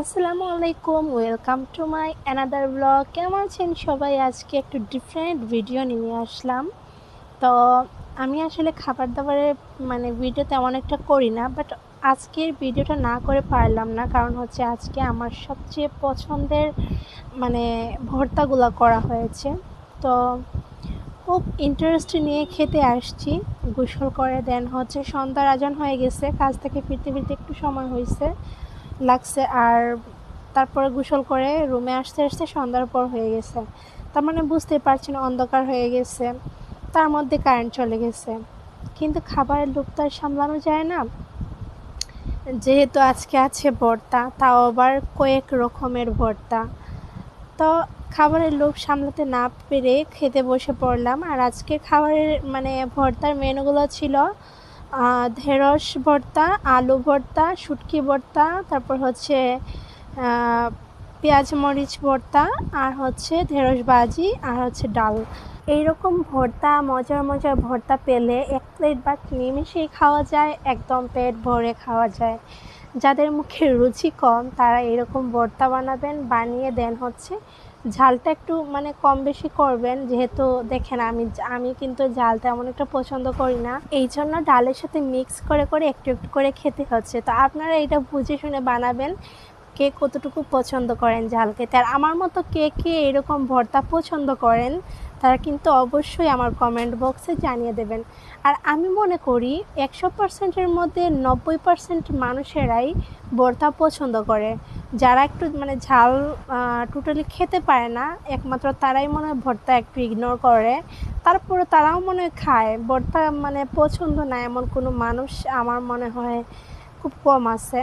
আসসালামু আলাইকুম welcome to my another blog কেমন আছেন সবাই? আজকে একটু ডিফারেন্ট ভিডিও নিয়ে আসলাম। তো আমি আসলে খাবার দাবারের মানে ভিডিও তেমন একটা করি না বাট আজকের ভিডিওটা না করে পারলাম না, কারণ হচ্ছে আজকে আমার সবচেয়ে পছন্দের মানে ভর্তাগুলো করা হয়েছে। তো খুব ইন্টারেস্ট নিয়ে খেতে আসছি। গোসল করে দেন হচ্ছে সন্ধ্যার আজান হয়ে গেছে, কাজ থেকে ফিরতে ফিরতে একটু সময় হয়েছে। লাগছে আর তারপরে গোসল করে রুমে আসতে আসতে সন্ধ্যার পর হয়ে গেছে। তার মানে পারছি না অন্ধকার হয়ে গেছে, তার মধ্যে কারেন্ট চলে গেছে। কিন্তু খাবারের লোভ তো সামলানো যায় না। যেহেতু আজকে আছে ভর্তা, তাও আবার কয়েক রকমের ভর্তা। তো খাবারের লোভ সামলাতে না পেরে খেতে বসে পড়লাম। আর আজকে খাবারের মানে ভর্তার মেনুগুলো ছিল ঢেঁড়স ভর্তা, আলু ভর্তা, শুটকি ভর্তা, তারপর হচ্ছে পেঁয়াজ মরিচ ভর্তা, আর হচ্ছে ঢেঁড়স ভাজি, আর হচ্ছে ডাল। এইরকম ভর্তা, মজার মজার ভর্তা পেলে এক প্লেট বা নিমেষেই খাওয়া যায়, একদম পেট ভরে খাওয়া যায়। যাদের মুখে রুচি কম, তারা এরকম ভর্তা বানাবেন, বানিয়ে দেন হচ্ছে ঝালটা একটু মানে কম বেশি করবেন, যেহেতু দেখেন আমি আমি কিন্তু ঝাল তেমন একটা পছন্দ করি না। এই জন্য ডালের সাথে মিক্স করে করে একটু একটু করে খেতে হচ্ছে। তো আপনারা এটা বুঝে শুনে বানাবেন কে কতটুকু পছন্দ করেন ঝাল খেতে। আর আমার মতো কে কে এরকম ভর্তা পছন্দ করেন, তারা কিন্তু অবশ্যই আমার কমেন্ট বক্সে জানিয়ে দেবেন। আর আমি মনে করি একশো পার্সেন্টের মধ্যে নব্বই পার্সেন্ট মানুষেরাই ভর্তা পছন্দ করে। যারা একটু মানে ঝাল টোটালি খেতে পারে না, একমাত্র তারাই মনে হয় ভর্তা একটু ইগনোর করে। তারপরে তারাও মনে হয় খায়। ভর্তা মানে পছন্দ না এমন কোনো মানুষ আমার মনে হয় খুব কম আছে।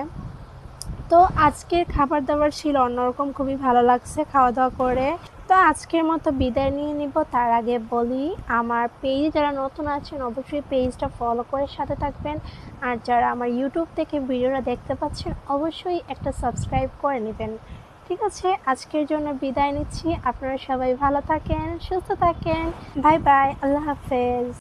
তো আজকের খাবার দাবার ছিল, অন্যরকম খুবই ভালো লাগছে খাওয়া দাওয়া করে। তো আজকের মতো বিদায় নিয়ে নিব। তার আগে বলি, আমার পেজ যারা নতুন আছেন, অবশ্যই পেজটা ফলো করে সাথে থাকবেন। আর যারা আমার ইউটিউব থেকে ভিডিওটা দেখতে পাচ্ছেন, অবশ্যই একটা সাবস্ক্রাইব করে নেবেন। ঠিক আছে, আজকের জন্য বিদায় নিচ্ছি। আপনারা সবাই ভালো থাকেন, সুস্থ থাকেন। বাই বাই আল্লাহ হাফেজ।